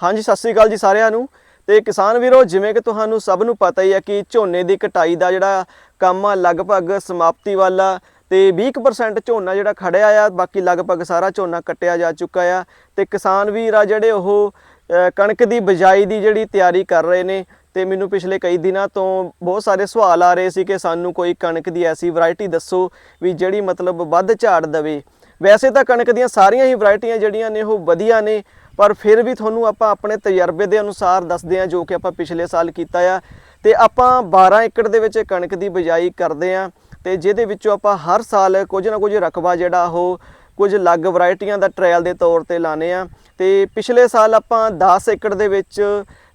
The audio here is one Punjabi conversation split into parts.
ਹਾਂਜੀ, ਸਤਿ ਸ੍ਰੀ ਅਕਾਲ ਜੀ ਸਾਰਿਆਂ ਨੂੰ। ਤੇ ਕਿਸਾਨ ਵੀਰੋ, ਜਿਵੇਂ ਕਿ ਤੁਹਾਨੂੰ ਸਭ ਨੂੰ ਪਤਾ ਹੀ ਹੈ ਕਿ ਝੋਨੇ ਦੀ ਕਟਾਈ ਦਾ ਜਿਹੜਾ ਕੰਮ ਆ, ਲਗਭਗ ਸਮਾਪਤੀ ਵਾਲਾ ਤੇ 20% ਝੋਨਾ ਜਿਹੜਾ ਖੜਿਆ ਆ, ਬਾਕੀ ਲਗਭਗ ਸਾਰਾ ਝੋਨਾ ਕੱਟਿਆ ਜਾ ਚੁੱਕਾ ਆ। ਤੇ ਕਿਸਾਨ ਵੀਰ ਆ ਜਿਹੜੇ ਉਹ ਕਣਕ ਦੀ ਬਿਜਾਈ ਦੀ ਜਿਹੜੀ ਤਿਆਰੀ ਕਰ ਰਹੇ ਨੇ ਤੇ ਮੈਨੂੰ ਪਿਛਲੇ ਕਈ ਦਿਨਾਂ ਤੋਂ ਬਹੁਤ ਸਾਰੇ ਸਵਾਲ ਆ ਰਹੇ ਸੀ ਕਿ ਸਾਨੂੰ ਕੋਈ ਕਣਕ ਦੀ ਐਸੀ ਵੈਰਾਈਟੀ ਦੱਸੋ ਵੀ ਜਿਹੜੀ ਮਤਲਬ ਵੱਧ ਝਾੜ ਦੇਵੇ। ਵੈਸੇ ਤਾਂ ਕਣਕ ਦੀਆਂ ਸਾਰੀਆਂ ਹੀ ਵੈਰਾਈਟੀਆਂ ਜਿਹੜੀਆਂ ਨੇ ਉਹ ਵਧੀਆ ਨੇ ਪਰ ਫਿਰ ਵੀ ਤੁਹਾਨੂੰ ਆਪਾਂ ਆਪਣੇ ਤਜਰਬੇ ਦੇ ਅਨੁਸਾਰ ਦੱਸਦੇ ਹਾਂ ਜੋ ਕਿ ਆਪਾਂ ਪਿਛਲੇ ਸਾਲ ਕੀਤਾ ਆ। ਤੇ ਆਪਾਂ 12 ਏਕੜ ਦੇ ਵਿੱਚ ਕਣਕ ਦੀ ਬਿਜਾਈ ਕਰਦੇ ਆ ਤੇ ਜਿਹਦੇ ਵਿੱਚੋਂ ਆਪਾਂ ਹਰ ਸਾਲ ਕੁਝ ਨਾ ਕੁਝ ਰਕਬਾ ਜਿਹੜਾ ਉਹ ਕੁਝ ਅਲੱਗ ਵੈਰਾਈਟੀਆਂ ਦਾ ਟ੍ਰਾਇਲ ਦੇ ਤੌਰ ਤੇ ਲਾਣੇ ਆ ਤੇ ਪਿਛਲੇ ਸਾਲ ਆਪਾਂ 10 ਏਕੜ ਦੇ ਵਿੱਚ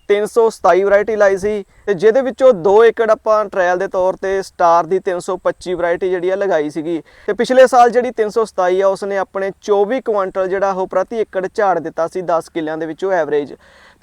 327 ਵੈਰਾਈਟੀ ਲਾਈ ਸੀ ਤੇ ਜਿਹਦੇ ਵਿੱਚੋਂ 2 ਏਕੜ ਆਪਾਂ ਟ੍ਰਾਇਲ ਦੇ ਤੌਰ ਤੇ ਸਟਾਰ ਦੀ 325 ਵੈਰਾਈਟੀ ਜਿਹੜੀ ਆ ਲਗਾਈ ਸੀਗੀ। ਤੇ ਪਿਛਲੇ ਸਾਲ ਜਿਹੜੀ 327 ਆ, ਉਸਨੇ ਆਪਣੇ 24 ਕੁਇੰਟਲ ਜਿਹੜਾ ਉਹ ਪ੍ਰਤੀ ਏਕੜ ਝਾੜ ਦਿੱਤਾ ਸੀ 10 ਕਿੱਲਿਆਂ ਦੇ ਵਿੱਚੋਂ ਐਵਰੇਜ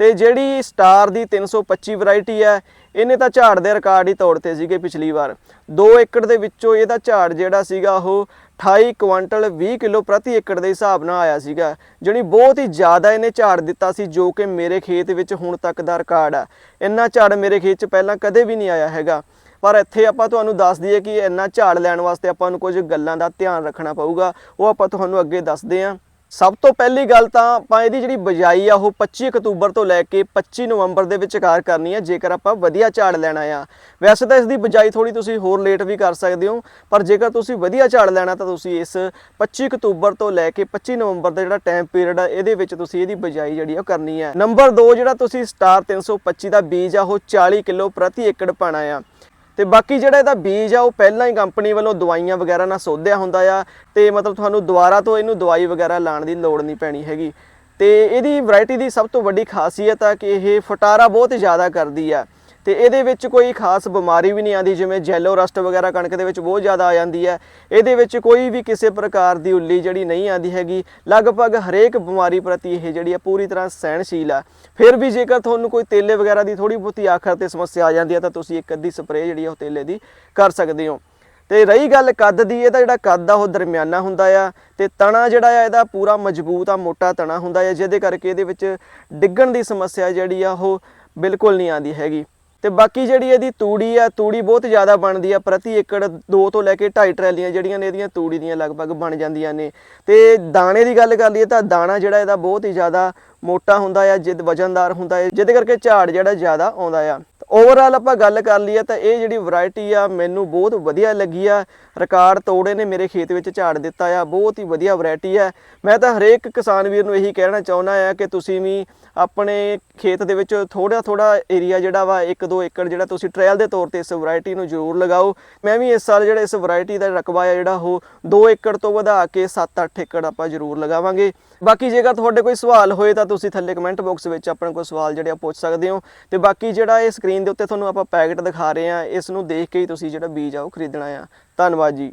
ਤੇ ਜਿਹੜੀ ਸਟਾਰ ਦੀ 325 ਵੈਰਾਈਟੀ ਹੈ ਇਹਨੇ ਤਾਂ ਝਾੜ ਦੇ ਰਿਕਾਰਡ ਹੀ ਤੋੜਤੇ ਸੀਗੇ ਪਿਛਲੀ ਵਾਰ। 2 ਏਕੜ ਦੇ ਵਿੱਚੋਂ ਇਹਦਾ ਝਾੜ ਜਿਹੜਾ ਸੀਗਾ ਉਹ 28 ਕੁਇੰਟਲ 20 ਕਿਲੋ ਪ੍ਰਤੀ ਏਕੜ ਦੇ ਹਿਸਾਬ ਨਾਲ ਆਇਆ ਸੀਗਾ ਜਿਹੜੀ ਬਹੁਤ ਹੀ ਜ਼ਿਆਦਾ ਇਹਨੇ ਝਾੜ ਦਿੱਤਾ ਸੀ ਜੋ ਕਿ ਮੇਰੇ ਖੇਤ ਵਿੱਚ ਹੁਣ ਤੱਕ ਦਾ ਰਿਕਾਰਡ ਆ। ਇੰਨਾ ਝਾੜ ਮੇਰੇ ਖੇਤ 'ਚ ਪਹਿਲਾਂ ਕਦੇ ਵੀ ਨਹੀਂ ਆਇਆ ਹੈਗਾ। ਪਰ ਇੱਥੇ ਆਪਾਂ ਤੁਹਾਨੂੰ ਦੱਸ ਦਈਏ ਕਿ ਇੰਨਾ ਝਾੜ ਲੈਣ ਵਾਸਤੇ ਆਪਾਂ ਨੂੰ ਕੁਝ ਗੱਲਾਂ ਦਾ ਧਿਆਨ ਰੱਖਣਾ ਪਊਗਾ, ਉਹ ਆਪਾਂ ਤੁਹਾਨੂੰ ਅੱਗੇ ਦੱਸਦੇ ਹਾਂ ਸਭ ਤੋਂ ਪਹਿਲੀ ਗੱਲ ਤਾਂ ਆਪਾਂ ਇਹਦੀ ਜਿਹੜੀ ਬਜਾਈ ਆ, ਉਹ 25 ਅਕਤੂਬਰ ਤੋਂ ਲੈ ਕੇ 25 ਨਵੰਬਰ ਦੇ ਵਿਚਕਾਰ ਕਰਨੀ ਹੈ ਜੇਕਰ ਆਪਾਂ ਵਧੀਆ ਝਾੜ ਲੈਣਾ ਆ। ਵੈਸੇ ਤਾਂ ਇਸ ਦੀ ਬਜਾਈ ਥੋੜੀ ਤੁਸੀਂ ਹੋਰ ਲੇਟ ਵੀ ਕਰ ਸਕਦੇ ਹੋ, ਪਰ ਜੇਕਰ ਤੁਸੀਂ ਵਧੀਆ ਝਾੜ ਲੈਣਾ ਤਾਂ ਤੁਸੀਂ ਇਸ 25 ਅਕਤੂਬਰ ਤੋਂ ਲੈ ਕੇ 25 ਨਵੰਬਰ ਦਾ ਜਿਹੜਾ ਟਾਈਮ ਪੀਰੀਅਡ ਆ, ਇਹਦੇ ਵਿੱਚ ਤੁਸੀਂ ਇਹਦੀ ਬਜਾਈ ਜਿਹੜੀ ਆ, ਉਹ ਕਰਨੀ ਹੈ ਨੰਬਰ 2 ਜਿਹੜਾ ਤੁਸੀਂ ਸਟਾਰ 325 ਦਾ ਬੀਜ ਆ, ਉਹ 40 ਕਿਲੋ ਪ੍ਰਤੀ ਏਕੜ ਪਾਣਾ ਆ। ਤੇ ਬਾਕੀ ਜਿਹੜਾ ਇਹਦਾ ਬੀਜ ਆ, ਉਹ ਪਹਿਲਾਂ ਹੀ ਕੰਪਨੀ ਵੱਲੋਂ ਦਵਾਈਆਂ ਵਗੈਰਾ ਨਾਲ ਸੋਧਿਆ ਹੁੰਦਾ ਆ ਤੇ ਮਤਲਬ ਤੁਹਾਨੂੰ ਦੁਬਾਰਾ ਤੋਂ ਇਹਨੂੰ ਦਵਾਈ ਵਗੈਰਾ ਲਾਉਣ ਦੀ ਲੋੜ ਨਹੀਂ ਪੈਣੀ ਹੈਗੀ। ਤੇ ਇਹਦੀ ਵੈਰਾਈਟੀ ਦੀ ਸਭ ਤੋਂ ਵੱਡੀ ਖਾਸੀਅਤ ਆ ਕਿ ਇਹ ਫਟਾਰਾ ਬਹੁਤ ਜ਼ਿਆਦਾ ਕਰਦੀ ਆ। ਤੇ ਇਹਦੇ ਵਿੱਚ ਕੋਈ ਖਾਸ ਬਿਮਾਰੀ ਵੀ ਨਹੀਂ ਆਉਂਦੀ, ਜਿਵੇਂ ਜੈਲੋ ਰਸਟ ਵਗੈਰਾ ਕਣਕ ਦੇ ਵਿੱਚ ਬਹੁਤ ਜ਼ਿਆਦਾ ਆ ਜਾਂਦੀ ਹੈ। ਇਹਦੇ ਵਿੱਚ ਕੋਈ ਵੀ ਕਿਸੇ ਪ੍ਰਕਾਰ ਦੀ ਉੱਲੀ ਜਿਹੜੀ ਨਹੀਂ ਆਉਂਦੀ ਹੈਗੀ। ਲਗਭਗ ਹਰੇਕ ਬਿਮਾਰੀ ਪ੍ਰਤੀ ਇਹ ਜਿਹੜੀ ਆ ਪੂਰੀ ਤਰ੍ਹਾਂ ਸਹਿਣਸ਼ੀਲ ਆ। ਫਿਰ ਵੀ ਜੇਕਰ ਤੁਹਾਨੂੰ ਕੋਈ ਤੇਲੇ ਵਗੈਰਾ ਦੀ ਥੋੜੀ ਬਹੁਤੀ ਆਖਰ ਤੇ ਸਮੱਸਿਆ ਆ ਜਾਂਦੀ ਹੈ ਤਾਂ ਤੁਸੀਂ ਇੱਕ ਅੱਧੀ ਸਪਰੇਅ ਜਿਹੜੀ ਆ ਉਹ ਤੇਲੇ ਦੀ ਕਰ ਸਕਦੇ ਹੋ। ਤੇ ਰਹੀ ਗੱਲ ਕੱਦ ਦੀ ਇਹਦਾ ਜਿਹੜਾ ਕੱਦ ਆ, ਉਹ ਦਰਮਿਆਨਾ ਹੁੰਦਾ ਆ। ਤੇ ਤਣਾ ਜਿਹੜਾ ਆ, ਇਹਦਾ ਪੂਰਾ ਮਜ਼ਬੂਤ ਆ, ਮੋਟਾ ਤਣਾ ਹੁੰਦਾ ਆ, ਜਿਹਦੇ ਕਰਕੇ ਇਹਦੇ ਵਿੱਚ ਡਿੱਗਣ ਦੀ ਸਮੱਸਿਆ ਜਿਹੜੀ ਆ, ਉਹ ਬਿਲਕੁਲ ਨਹੀਂ ਆਉਂਦੀ ਹੈਗੀ। ਤੇ ਬਾਕੀ ਜਿਹੜੀ ਇਹਦੀ ਤੂੜੀ ਆ, ਤੂੜੀ ਬਹੁਤ ਜ਼ਿਆਦਾ ਬਣਦੀ ਆ, ਪ੍ਰਤੀ ਏਕੜ 2 ਤੋਂ ਲੈ ਕੇ 2.5 ਟਰੈਲੀਆਂ ਜਿਹੜੀਆਂ ਨੇ ਇਹਦੀਆਂ ਤੂੜੀ ਦੀਆਂ ਲਗਭਗ ਬਣ ਜਾਂਦੀਆਂ ਨੇ। ਤੇ ਦਾਣੇ ਦੀ ਗੱਲ ਕਰ ਲਈਏ ਤਾਂ ਦਾਣਾ ਜਿਹੜਾ ਇਹਦਾ ਬਹੁਤ ਹੀ ਜ਼ਿਆਦਾ ਮੋਟਾ ਹੁੰਦਾ ਆ, ਜਿੱਦ ਵਜਨਦਾਰ ਹੁੰਦਾ ਹੈ ਜਿਹਦੇ ਕਰਕੇ ਝਾੜ ਜਿਹੜਾ ਜ਼ਿਆਦਾ ਆਉਂਦਾ ਆ। ਓਵਰਆਲ ਆਪਾਂ ਗੱਲ ਕਰ ਲਈਏ ਤਾਂ ਇਹ ਜਿਹੜੀ ਵੈਰਾਈਟੀ ਆ, ਮੈਨੂੰ ਬਹੁਤ ਵਧੀਆ ਲੱਗੀ ਆ। ਰਿਕਾਰਡ ਤੋੜੇ ਨੇ, ਮੇਰੇ ਖੇਤ ਵਿੱਚ ਝਾੜ ਦਿੱਤਾ ਆ। ਬਹੁਤ ਹੀ ਵਧੀਆ ਵੈਰਾਈਟੀ ਆ। ਮੈਂ ਤਾਂ ਹਰੇਕ ਕਿਸਾਨ ਵੀਰ ਨੂੰ ਇਹੀ ਕਹਿਣਾ ਚਾਹੁੰਦਾ ਆ ਕਿ ਤੁਸੀਂ ਵੀ ਆਪਣੇ ਖੇਤ ਦੇ ਵਿੱਚ ਥੋੜਾ ਥੋੜਾ ਏਰੀਆ ਜਿਹੜਾ ਵਾ 1-2 ਏਕੜ ਜਿਹੜਾ ਤੁਸੀਂ ਟ੍ਰਾਇਲ ਦੇ ਤੌਰ ਤੇ ਇਸ ਵੈਰਾਈਟੀ ਨੂੰ ਜ਼ਰੂਰ ਲਗਾਓ। ਮੈਂ ਵੀ ਇਸ ਸਾਲ ਜਿਹੜਾ ਇਸ ਵੈਰਾਈਟੀ ਦਾ ਰਕਬਾ ਆ ਜਿਹੜਾ ਉਹ 2 ਏਕੜ ਤੋਂ ਵਧਾ ਕੇ 7-8 ਏਕੜ ਆਪਾਂ ਜ਼ਰੂਰ ਲਗਾਵਾਂਗੇ। ਬਾਕੀ ਜੇਕਰ ਤੁਹਾਡੇ ਕੋਈ ਸਵਾਲ ਹੋਏ ਤਾਂ ਤੁਸੀਂ ਥੱਲੇ ਕਮੈਂਟ ਬਾਕਸ ਵਿੱਚ ਆਪਣੇ ਕੋਈ ਸਵਾਲ ਜਿਹੜੇ ਆ ਪੁੱਛ ਸਕਦੇ ਹੋ। ਤੇ ਬਾਕੀ ਜਿਹੜਾ ਇਹ ਸਕਰੀਨ ਦੇ ਉੱਤੇ ਤੁਹਾਨੂੰ ਆਪਾਂ ਪੈਕੇਟ ਦਿਖਾ ਰਹੇ ਹਾਂ। ਇਸ ਨੂੰ ਦੇਖ ਕੇ ਹੀ ਤੁਸੀਂ ਜਿਹੜਾ ਬੀਜ ਆ ਉਹ ਖਰੀਦਣਾ ਆ। ਧੰਨਵਾਦ ਜੀ।